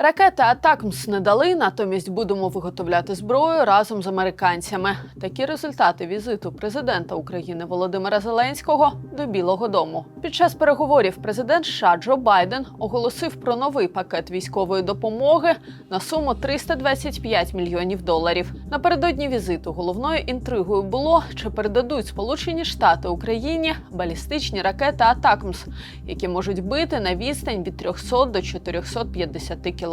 Ракети Атакмс не дали, натомість будемо виготовляти зброю разом з американцями. Такі результати візиту президента України Володимира Зеленського до Білого Дому. Під час переговорів президент США Джо Байден оголосив про новий пакет військової допомоги на суму 325 мільйонів доларів. Напередодні візиту головною інтригою було, чи передадуть Сполучені Штати Україні балістичні ракети Атакмс, які можуть бити на відстань від 300 до 450 кілометрів.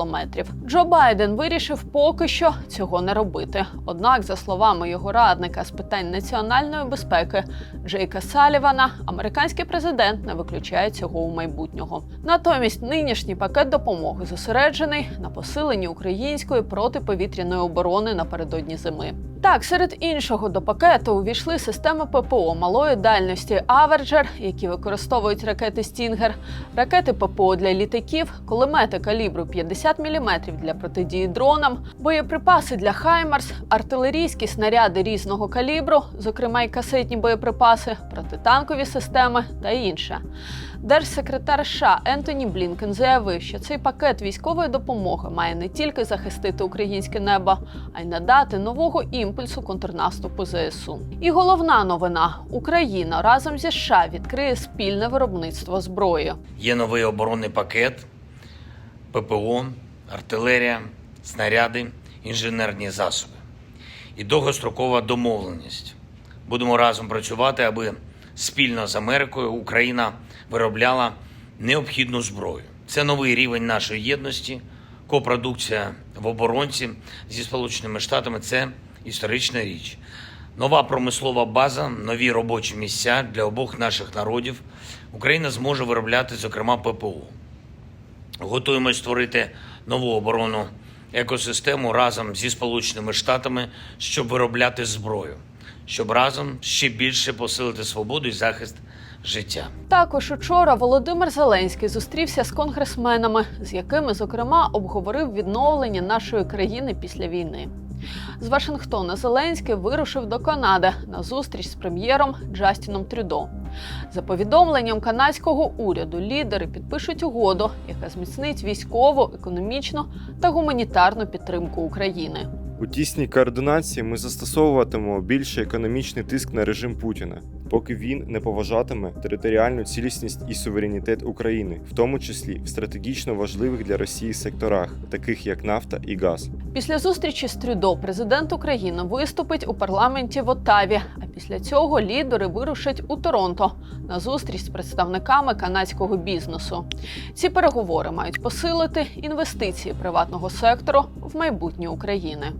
Джо Байден вирішив поки що цього не робити. Однак, за словами його радника з питань національної безпеки Джейка Салівана, американський президент не виключає цього у майбутнього. Натомість нинішній пакет допомоги зосереджений на посиленні української протиповітряної оборони напередодні зими. Так, серед іншого до пакету увійшли системи ППО малої дальності Аверджер, які використовують ракети Стінгер, ракети ППО для літаків, кулемети калібру 50 мм для протидії дронам, боєприпаси для Хаймарс, артилерійські снаряди різного калібру, зокрема й касетні боєприпаси, протитанкові системи та інше. Держсекретар США Ентоні Блінкен заявив, що цей пакет військової допомоги має не тільки захистити українське небо, а й надати нового імпульсу контрнаступу ЗСУ. І головна новина: Україна разом зі США відкриє спільне виробництво зброї. Є новий оборонний пакет, ППО, артилерія, снаряди, інженерні засоби і довгострокова домовленість. Будемо разом працювати, аби спільно з Америкою Україна виробляла необхідну зброю. Це новий рівень нашої єдності, копродукція в оборонці зі Сполученими Штатами це історична річ. Нова промислова база, нові робочі місця для обох наших народів. Україна зможе виробляти, зокрема, ППО. Готуємось створити нову оборонну екосистему разом зі Сполученими Штатами, щоб виробляти зброю, щоб разом ще більше посилити свободу і захист життя. Також учора Володимир Зеленський зустрівся з конгресменами, з якими, зокрема, обговорив відновлення нашої країни після війни. З Вашингтона Зеленський вирушив до Канади на зустріч з прем'єром Джастіном Трюдо. За повідомленням канадського уряду, лідери підпишуть угоду, яка зміцнить військову, економічну та гуманітарну підтримку України. У тісній координації ми застосовуватимемо більше економічний тиск на режим Путіна, поки він не поважатиме територіальну цілісність і суверенітет України, в тому числі в стратегічно важливих для Росії секторах, таких як нафта і газ. Після зустрічі з Трюдо президент України виступить у парламенті в Оттаві. Після цього лідери вирушать у Торонто на зустріч з представниками канадського бізнесу. Ці переговори мають посилити інвестиції приватного сектору в майбутнє України.